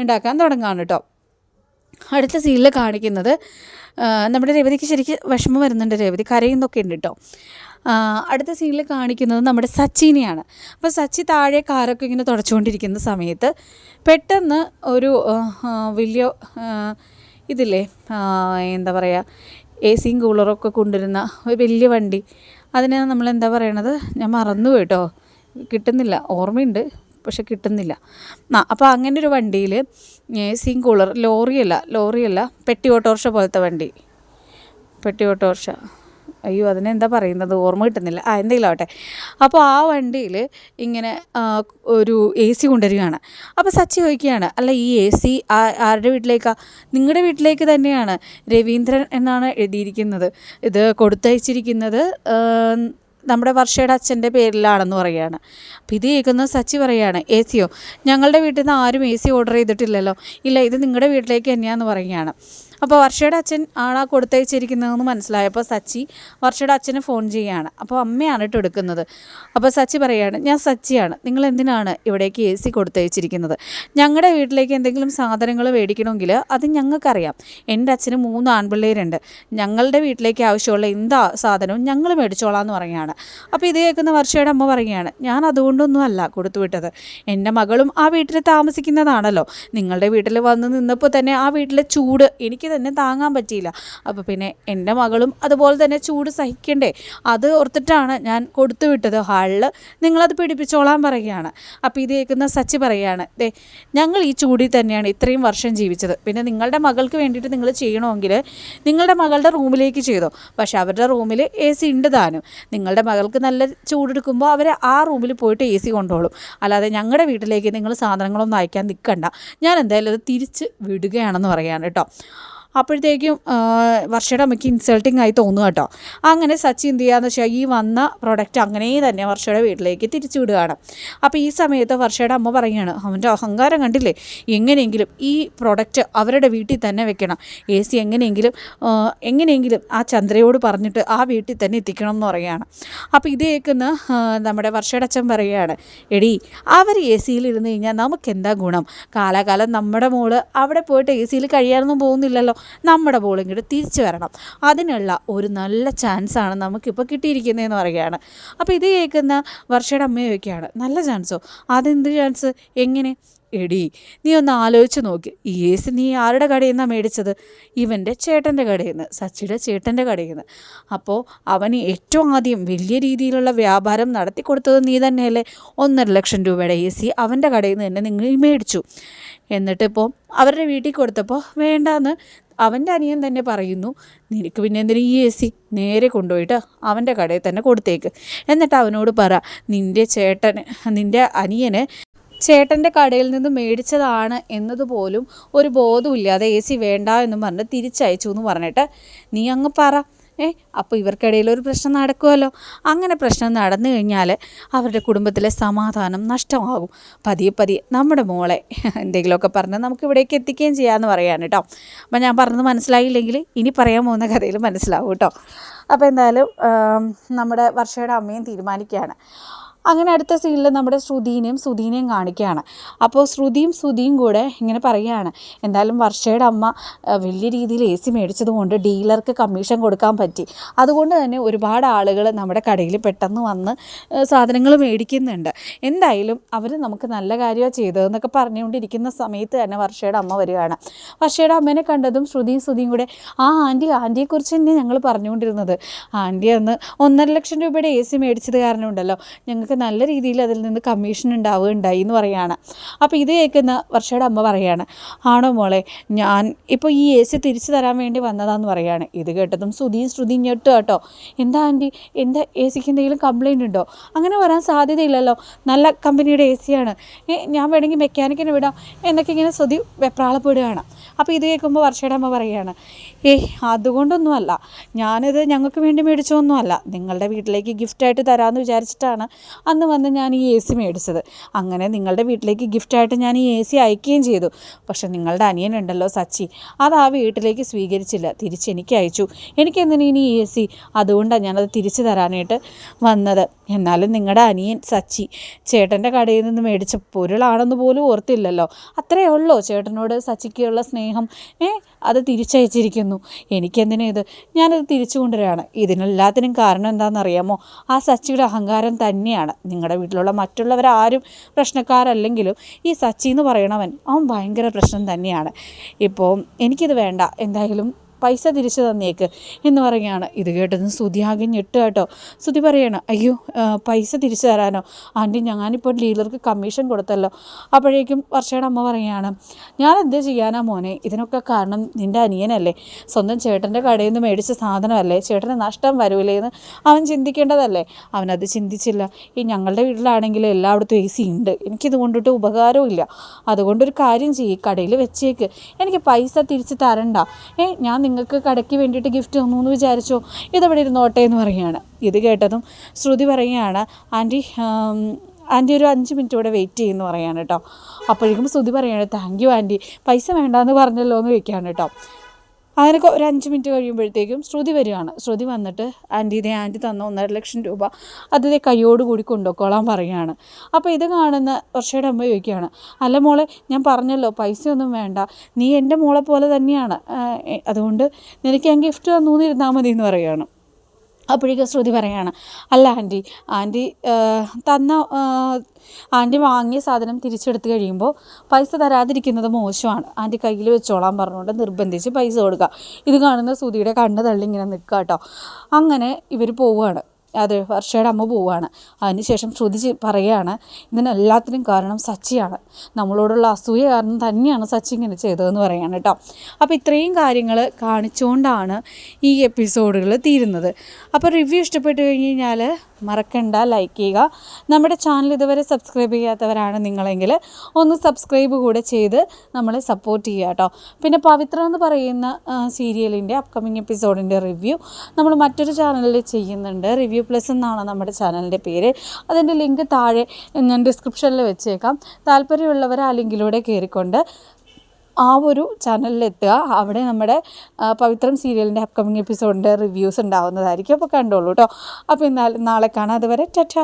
ഉണ്ടാക്കാൻ തുടങ്ങാണ് കേട്ടോ. അടുത്ത സീനിൽ കാണിക്കുന്നത് നമ്മുടെ രേവതിക്ക് ശരിക്കും വിഷമം വരുന്നുണ്ട് രേവതി കരയുന്നൊക്കെ ഉണ്ട് കേട്ടോ അടുത്ത സീനിൽ കാണിക്കുന്നത് നമ്മുടെ സച്ചിനെയാണ്. അപ്പോൾ സച്ചി താഴെ കാരൊക്കെ ഇങ്ങനെ തുടച്ചുകൊണ്ടിരിക്കുന്ന സമയത്ത് പെട്ടെന്ന് ഒരു വലിയ ഇതില്ലേ എന്താ പറയുക എ സിയും കൂളറൊക്കെ കൊണ്ടുവരുന്ന ഒരു വലിയ വണ്ടി. അതിനെ നമ്മൾ എന്താ പറയണത്? ഞാൻ മറന്നു കേട്ടോ കിട്ടുന്നില്ല. ഓർമ്മയുണ്ട് പക്ഷെ കിട്ടുന്നില്ല. ആ അപ്പോൾ അങ്ങനെ ഒരു വണ്ടിയിൽ കൂളർ ലോറിയല്ല ലോറിയല്ല പെട്ടി ഓട്ടോറിക്ഷ പോലത്തെ വണ്ടി. പെട്ടി ഓട്ടോറിക്ഷ അയ്യോ അതിനെന്താ പറയുന്നത്? ഓർമ്മ കിട്ടുന്നില്ല. ആ എന്തെങ്കിലും ആവട്ടെ. അപ്പോൾ ആ വണ്ടിയിൽ ഇങ്ങനെ ഒരു എ സി കൊണ്ടുവരികയാണ്. അപ്പോൾ സച്ചി ചോദിക്കുകയാണ് അല്ല ഈ എ സി ആരുടെ വീട്ടിലേക്കാണ് നിങ്ങളുടെ വീട്ടിലേക്ക് തന്നെയാണ്. രവീന്ദ്രൻ എന്നാണ് എഴുതിയിരിക്കുന്നത്. ഇത് കൊടുത്തയച്ചിരിക്കുന്നത് നമ്മുടെ വർഷയുടെ അച്ഛന്റെ പേരിലാണെന്ന് പറയുകയാണ്. അപ്പോൾ ഇത് കേൾക്കുന്ന സച്ചി പറയുകയാണ് എ സിയോ ഞങ്ങളുടെ വീട്ടിൽ നിന്ന് ആരും എ സി ഓർഡർ ചെയ്തിട്ടില്ലല്ലോ. ഇല്ല ഇത് നിങ്ങളുടെ വീട്ടിലേക്ക് തന്നെയാണെന്ന് പറയുകയാണ്. അപ്പോൾ വർഷയുടെ അച്ഛൻ ആളാ കൊടുത്തയച്ചിരിക്കുന്നതെന്ന് മനസ്സിലായപ്പോൾ സച്ചി വർഷയുടെ അച്ഛന് ഫോൺ ചെയ്യുകയാണ്. അപ്പോൾ അമ്മയാണ് കേട്ടോ എടുക്കുന്നത്. അപ്പോൾ സച്ചി പറയുകയാണ് ഞാൻ സച്ചിയാണ്. നിങ്ങൾ എന്തിനാണ് ഇവിടേക്ക് എ സി കൊടുത്തയച്ചിരിക്കുന്നത്? ഞങ്ങളുടെ വീട്ടിലേക്ക് എന്തെങ്കിലും സാധനങ്ങൾ മേടിക്കണമെങ്കിൽ അത് ഞങ്ങൾക്കറിയാം. എന്റെ അച്ഛന് മൂന്ന് ആൺപിള്ളേരുണ്ട്. ഞങ്ങളുടെ വീട്ടിലേക്ക് ആവശ്യമുള്ള എന്താ സാധനവും ഞങ്ങൾ മേടിച്ചോളാം എന്ന് പറയുകയാണ്. അപ്പോൾ ഇത് കേൾക്കുന്ന വർഷയുടെ അമ്മ പറയുകയാണ് ഞാൻ അതുകൊണ്ടൊന്നും അല്ല കൊടുത്തുവിട്ടത് എന്റെ മകളും ആ വീട്ടിൽ താമസിക്കുന്നതാണല്ലോ. നിങ്ങളുടെ വീട്ടിൽ വന്ന് നിന്നപ്പോൾ തന്നെ ആ വീട്ടിലെ ചൂട് എനിക്ക് തന്നെ താങ്ങാൻ പറ്റിയില്ല. അപ്പോൾ പിന്നെ എന്റെ മകളും അതുപോലെ തന്നെ ചൂട് സഹിക്കണ്ടേ. അത് ഓർത്തിട്ടാണ് ഞാൻ കൊടുത്തു വിട്ടത്. ഹാളിൽ നിങ്ങളത് പിടിപ്പിച്ചോളാൻ പറയുകയാണ്. അപ്പോൾ ഇത് കേൾക്കുന്ന സച്ചി പറയുകയാണ് ദേ ഞങ്ങൾ ഈ ചൂടിൽ തന്നെയാണ് ഇത്രയും വർഷം ജീവിച്ചത്. പിന്നെ നിങ്ങളുടെ മകൾക്ക് വേണ്ടിയിട്ട് നിങ്ങൾ ചെയ്യണമെങ്കിൽ നിങ്ങളുടെ മകളുടെ റൂമിലേക്ക് ചെയ്തോ. പക്ഷേ അവരുടെ റൂമിൽ എ സി ഉണ്ട് താനും. നിങ്ങളുടെ മകൾക്ക് നല്ല ചൂടെടുക്കുമ്പോൾ അവർ ആ റൂമിൽ പോയിട്ട് എ സി കൊണ്ടോളും. അല്ലാതെ ഞങ്ങളുടെ വീട്ടിലേക്ക് നിങ്ങൾ സാധനങ്ങളൊന്നും അയക്കാൻ നിൽക്കണ്ട. ഞാൻ എന്തായാലും അത് തിരിച്ച് വിടുകയാണെന്ന് പറയാണ് കേട്ടോ. അപ്പോഴത്തേക്കും വർഷയുടെ അമ്മയ്ക്ക് ഇൻസൾട്ടിങ് ആയി തോന്നുക കേട്ടോ. അങ്ങനെ സച്ചി എന്ത് ചെയ്യാന്ന് വെച്ചാൽ ഈ വന്ന പ്രൊഡക്റ്റ് അങ്ങനെ തന്നെ വർഷയുടെ വീട്ടിലേക്ക് തിരിച്ചു വിടുകയാണ്. അപ്പോൾ ഈ സമയത്ത് വർഷയുടെ അമ്മ പറയുകയാണ് അവന്റെ അഹങ്കാരം കണ്ടില്ലേ? എങ്ങനെയെങ്കിലും ഈ പ്രൊഡക്റ്റ് അവരുടെ വീട്ടിൽ തന്നെ വെക്കണം. എ സി എങ്ങനെയെങ്കിലും എങ്ങനെയെങ്കിലും ആ ചന്ദ്രയോട് പറഞ്ഞിട്ട് ആ വീട്ടിൽ തന്നെ എത്തിക്കണം എന്ന് പറയുകയാണ്. അപ്പോൾ ഇത് കേൾക്കുന്ന നമ്മുടെ വർഷയുടെ അച്ഛൻ പറയുകയാണ് എടി അവർ എ സിയിൽ ഇരുന്ന് കഴിഞ്ഞാൽ നമുക്ക് എന്താ ഗുണം? കാലാകാലം നമ്മുടെ മോൾ അവിടെ പോയിട്ട് എ സിയിൽ കഴിയാനൊന്നും പോകുന്നില്ലല്ലോ. നമ്മുടെ ബോൾ തിരിച്ചു വരണം. അതിനുള്ള ഒരു നല്ല ചാൻസാണ് നമുക്കിപ്പോൾ കിട്ടിയിരിക്കുന്നതെന്ന് പറയുകയാണ്. അപ്പോൾ ഇത് കേൾക്കുന്ന വർഷയുടെ അമ്മയൊക്കെയാണ് നല്ല ചാൻസോ അതെന്ത് ചാൻസ് എങ്ങനെ? എടി നീ ഒന്ന് ആലോചിച്ച് നോക്കി. ഈ എ സി നീ ആരുടെ കടയിൽ നിന്നാണ് മേടിച്ചത്? ഇവന്റെ ചേട്ടന്റെ കടയിൽ നിന്ന് സച്ചിയുടെ ചേട്ടന്റെ കടയിൽ നിന്ന് അപ്പോൾ അവന് ഏറ്റവും ആദ്യം വലിയ രീതിയിലുള്ള വ്യാപാരം നടത്തി കൊടുത്തത് നീ തന്നെയല്ലേ? ഒന്നര ലക്ഷം രൂപയുടെ എ സി അവന്റെ കടയിൽ നിന്ന് തന്നെ നിങ്ങൾ മേടിച്ചു. എന്നിട്ടിപ്പോൾ അവരുടെ വീട്ടിൽ കൊടുത്തപ്പോൾ വേണ്ടാന്ന് അവന്റെ അനിയൻ തന്നെ പറയുന്നു നിനക്ക് പിന്നെ എന്തിനു ഈ എ സി നേരെ കൊണ്ടുപോയിട്ട് അവന്റെ കടയിൽ തന്നെ കൊടുത്തേക്ക്? എന്നിട്ട് അവനോട് പറ നിന്റെ ചേട്ടന് നിന്റെ അനിയന് ചേട്ടന്റെ കടയിൽ നിന്ന് മേടിച്ചതാണ് എന്നതുപോലും ഒരു ബോധമില്ലാതെ എ സി വേണ്ട എന്നും പറഞ്ഞ് തിരിച്ചയച്ചു എന്ന് പറഞ്ഞിട്ട് നീ അങ്ങ് പറ. ഏ അപ്പോൾ ഇവർക്കിടയിൽ ഒരു പ്രശ്നം നടക്കുമല്ലോ. അങ്ങനെ പ്രശ്നം നടന്നു കഴിഞ്ഞാൽ അവരുടെ കുടുംബത്തിലെ സമാധാനം നഷ്ടമാകും. പതിയെ പതിയെ നമ്മുടെ മോളെ എന്തെങ്കിലുമൊക്കെ പറഞ്ഞ് നമുക്ക് ഇവിടേക്ക് എത്തിക്കുകയും ചെയ്യാമെന്ന് പറയാൻ കേട്ടോ. അപ്പം ഞാൻ പറഞ്ഞത് മനസ്സിലായില്ലെങ്കിൽ ഇനി പറയാൻ പോകുന്ന കഥയിൽ മനസ്സിലാവും കേട്ടോ. അപ്പോൾ എന്തായാലും നമ്മുടെ വർഷയുടെ അമ്മയും തീരുമാനിക്കുകയാണ്. അങ്ങനെ അടുത്ത സീനിൽ നമ്മുടെ ശ്രുതിനെയും സുധീനെയും കാണിക്കുകയാണ്. അപ്പോൾ ശ്രുതിയും സുധിയും കൂടെ ഇങ്ങനെ പറയുകയാണ് എന്തായാലും വർഷയുടെ അമ്മ വലിയ രീതിയിൽ എ സി മേടിച്ചത് കൊണ്ട് ഡീലർക്ക് കമ്മീഷൻ കൊടുക്കാൻ പറ്റി. അതുകൊണ്ട് തന്നെ ഒരുപാട് ആളുകൾ നമ്മുടെ കടയിൽ പെട്ടെന്ന് വന്ന് സാധനങ്ങൾ മേടിക്കുന്നുണ്ട്. എന്തായാലും അവർ നമുക്ക് നല്ല കാര്യമാണ് ചെയ്തതെന്നൊക്കെ പറഞ്ഞുകൊണ്ടിരിക്കുന്ന സമയത്ത് തന്നെ വർഷയുടെ അമ്മ വരികയാണ്. വർഷയുടെ അമ്മേനെ കണ്ടതും ശ്രുതിയും സുധിയും കൂടെ ആ ആന്റി ആന്റിയെക്കുറിച്ച് തന്നെ ഞങ്ങൾ പറഞ്ഞുകൊണ്ടിരുന്നത്. ആന്റി അന്ന് ഒന്നര ലക്ഷം രൂപയുടെ എ സി മേടിച്ചത് കാരണം ഉണ്ടല്ലോ ഞങ്ങൾക്ക് നല്ല രീതിയിൽ അതിൽ നിന്ന് കമ്മീഷൻ ഉണ്ടാവുകയുണ്ടായി എന്ന് പറയുകയാണ്. അപ്പോൾ ഇത് കേൾക്കുന്ന വർഷയുടെ അമ്മ പറയുകയാണ് ആണോ മോളെ ഞാൻ ഇപ്പോൾ ഈ എ സി തിരിച്ചു തരാൻ വേണ്ടി വന്നതാന്ന് പറയുകയാണ്. ഇത് കേട്ടതും ശ്രുതിയും ശ്രുതിയും ഞെട്ടു കേട്ടോ. എന്താ ആന്റി എന്താ എ സിക്ക് എന്തെങ്കിലും കംപ്ലയിന്റ് ഉണ്ടോ? അങ്ങനെ വരാൻ സാധ്യതയില്ലല്ലോ. നല്ല കമ്പനിയുടെ എ സിയാണ് ഞാൻ വേണമെങ്കിൽ മെക്കാനിക്കിനെ വിടാം. എന്നൊക്കെ ഇങ്ങനെ ശ്രുതി വെപ്രാളപ്പെടുകയാണ്. അപ്പോൾ ഇത് കേൾക്കുമ്പോൾ വർഷയുടെ അമ്മ പറയുകയാണ് ഏയ് അതുകൊണ്ടൊന്നുമല്ല. ഞാനിത് ഞങ്ങൾക്ക് വേണ്ടി മേടിച്ചൊന്നുമല്ല നിങ്ങളുടെ വീട്ടിലേക്ക് ഗിഫ്റ്റായിട്ട് തരാമെന്ന് വിചാരിച്ചിട്ടാണ് അന്ന് വന്ന് ഞാൻ ഈ എ സി മേടിച്ചത്. അങ്ങനെ നിങ്ങളുടെ വീട്ടിലേക്ക് ഗിഫ്റ്റായിട്ട് ഞാൻ ഈ എ സി അയക്കുകയും ചെയ്തു. പക്ഷേ നിങ്ങളുടെ അനിയനുണ്ടല്ലോ സച്ചി അത് ആ വീട്ടിലേക്ക് സ്വീകരിച്ചില്ല. തിരിച്ച് എനിക്ക് അയച്ചു. എനിക്കെന്തിനു ഇനി എ സി അതുകൊണ്ടാണ് ഞാനത് തിരിച്ചു തരാനായിട്ട് വന്നത്. എന്നാലും നിങ്ങളുടെ അനിയൻ സച്ചി ചേട്ടന്റെ കടയിൽ നിന്ന് മേടിച്ച പൊരുളാണെന്ന് പോലും ഓർത്തില്ലല്ലോ. അത്രയേ ഉള്ളൂ ചേട്ടനോട് സച്ചിക്കുള്ള സ്നേഹം? ഏ അത് തിരിച്ചയച്ചിരിക്കുന്നു. എനിക്കെന്തിനാ ഇത്? ഞാനത് തിരിച്ചു കൊണ്ടുവരികയാണ് ഇതിനെല്ലാത്തിനും കാരണം എന്താണെന്നറിയാമോ? ആ സച്ചിയുടെ അഹങ്കാരം തന്നെയാണ്. നിങ്ങളുടെ വീട്ടിലുള്ള മറ്റുള്ളവരാരും പ്രശ്നക്കാരല്ലെങ്കിലും ഈ സച്ചി എന്ന് പറയണവൻ അവൻ ഭയങ്കര പ്രശ്നം തന്നെയാണ്. ഇപ്പോൾ എനിക്കിത് വേണ്ട. എന്തായാലും പൈസ തിരിച്ചു തന്നേക്ക് എന്ന് പറയുകയാണ്. ഇത് കേട്ടതും ആകെ ഞെട്ട് കേട്ടോ. സുതി പറയാണ് അയ്യോ പൈസ തിരിച്ചു തരാനോ? ആന്റി ഞാനിപ്പോൾ ഡീലർക്ക് കമ്മീഷൻ കൊടുത്തല്ലോ. അപ്പോഴേക്കും വർഷയുടെ അമ്മ പറയുകയാണ് ഞാൻ എന്ത് ചെയ്യാനാ മോനെ? ഇതിനൊക്കെ കാരണം നിന്റെ അനിയനല്ലേ. സ്വന്തം ചേട്ടന്റെ കടയിൽ നിന്ന് മേടിച്ച സാധനമല്ലേ. ചേട്ടന് നഷ്ടം വരൂലേ എന്ന് അവൻ ചിന്തിക്കേണ്ടതല്ലേ. അവനത് ചിന്തിച്ചില്ല. ഈ ഞങ്ങളുടെ വീട്ടിലാണെങ്കിൽ എല്ലായിടത്തും എ സി ഉണ്ട്. എനിക്കിത് കൊണ്ടിട്ട് ഉപകാരവും ഇല്ല. അതുകൊണ്ടൊരു കാര്യം ചെയ്യും. കടയിൽ വെച്ചേക്ക്. എനിക്ക് പൈസ തിരിച്ച് തരണ്ട. ഏ ഞാൻ നിങ്ങൾക്ക് കടയ്ക്ക് വേണ്ടിയിട്ട് ഗിഫ്റ്റ് തന്നു എന്ന് വിചാരിച്ചോ? ഇതവിടെ ഇരുന്നോട്ടെ എന്ന് പറയുകയാണ്. ഇത് കേട്ടതും ശ്രുതി പറയുകയാണ് ആന്റി ആന്റി ഒരു അഞ്ച് മിനിറ്റ് ഇവിടെ വെയിറ്റ് ചെയ്യുമെന്ന് പറയാണ് കേട്ടോ. അപ്പോഴേക്കും ശ്രുതി പറയുകയാണ് താങ്ക് യു ആന്റി. പൈസ വേണ്ടാന്ന് പറഞ്ഞല്ലോ എന്ന് ചോദിക്കുകയാണ് കേട്ടോ. അങ്ങനെ ഒരു അഞ്ച് മിനിറ്റ് കഴിയുമ്പോഴത്തേക്കും ശ്രുതി വരികയാണ്. ശ്രുതി വന്നിട്ട് ആന്റി ഇതേ ആന്റി തന്ന ഒന്നര ലക്ഷം രൂപ. അത് ഇതേ കൈയോടുകൂടി കൊണ്ടുപോയിക്കോളാൻ പറയുകയാണ്. അപ്പോൾ ഇത് കാണുന്ന വർഷയുടെ അമ്മ ചോദിക്കുകയാണ് അല്ല മോളെ ഞാൻ പറഞ്ഞല്ലോ പൈസയൊന്നും വേണ്ട. നീ എന്റെ മോളെ പോലെ തന്നെയാണ്. അതുകൊണ്ട് നിനക്ക് ഞാൻ ഗിഫ്റ്റ് തന്നു ഇരുന്നാൽ മതി എന്ന് പറയുകയാണ്. അപ്പോഴേക്കും ശ്രുതി പറയാണ് അല്ല ആന്റി ആന്റി തന്ന ആന്റി വാങ്ങിയ സാധനം തിരിച്ചെടുത്ത് കഴിയുമ്പോൾ പൈസ തരാതിരിക്കുന്നത് മോശമാണ്. ആന്റി കയ്യിൽ വെച്ചോളാൻ പറഞ്ഞുകൊണ്ട് നിർബന്ധിച്ച് പൈസ കൊടുക്കുക. ഇത് കാണുന്ന ശ്രുതിയുടെ കണ്ണ് തള്ളി ഇങ്ങനെ നിൽക്കുക കേട്ടോ. അങ്ങനെ ഇവർ പോവുകയാണ്. അതെ വർഷയുടെ അമ്മ പോവുകയാണ് അതിനുശേഷം ശ്രുതി പറയുകയാണ് ഇതിനെല്ലാത്തിനും കാരണം സച്ചിയാണ്. നമ്മളോടുള്ള അസൂയ കാരണം തന്നെയാണ് സച്ചി ഇങ്ങനെ ചെയ്തതെന്ന് പറയുകയാണ് കേട്ടോ അപ്പോൾ ഇത്രയും കാര്യങ്ങൾ കാണിച്ചുകൊണ്ടാണ് ഈ എപ്പിസോഡുകൾ തീരുന്നത്. അപ്പോൾ റിവ്യൂ ഇഷ്ടപ്പെട്ടു കഴിഞ്ഞ് കഴിഞ്ഞാൽ മറക്കണ്ട ലൈക്ക് ചെയ്യുക. നമ്മുടെ ചാനൽ ഇതുവരെ സബ്സ്ക്രൈബ് ചെയ്യാത്തവരാണ് നിങ്ങളെങ്കിൽ ഒന്ന് സബ്സ്ക്രൈബ് കൂടെ ചെയ്ത് നമ്മളെ സപ്പോർട്ട് ചെയ്യുക കേട്ടോ പിന്നെ പവിത്ര എന്ന് പറയുന്ന സീരിയലിന്റെ അപ്കമിങ് എപ്പിസോഡിന്റെ റിവ്യൂ നമ്മൾ മറ്റൊരു ചാനലിൽ ചെയ്യുന്നുണ്ട്. റിവ്യൂ പ്ലസ് എന്നാണ് നമ്മുടെ ചാനലിന്റെ പേര്. അതിന്റെ ലിങ്ക് താഴെ ഞാൻ ഡിസ്ക്രിപ്ഷനിൽ വെച്ചേക്കാം. താല്പര്യമുള്ളവർ ആ ലിങ്കിലൂടെ കയറിക്കൊണ്ട് ആ ഒരു ചാനലിലെത്തുക. അവിടെ നമ്മുടെ പവിത്രം സീരിയലിന്റെ അപ്കമിങ് എപ്പിസോഡിന്റെ റിവ്യൂസ് ഉണ്ടാവുന്നതായിരിക്കും. അപ്പോൾ കണ്ടോളൂ കേട്ടോ അപ്പോൾ എന്നാൽ നാളെ കാണാം. അതുവരെ ടറ്റ.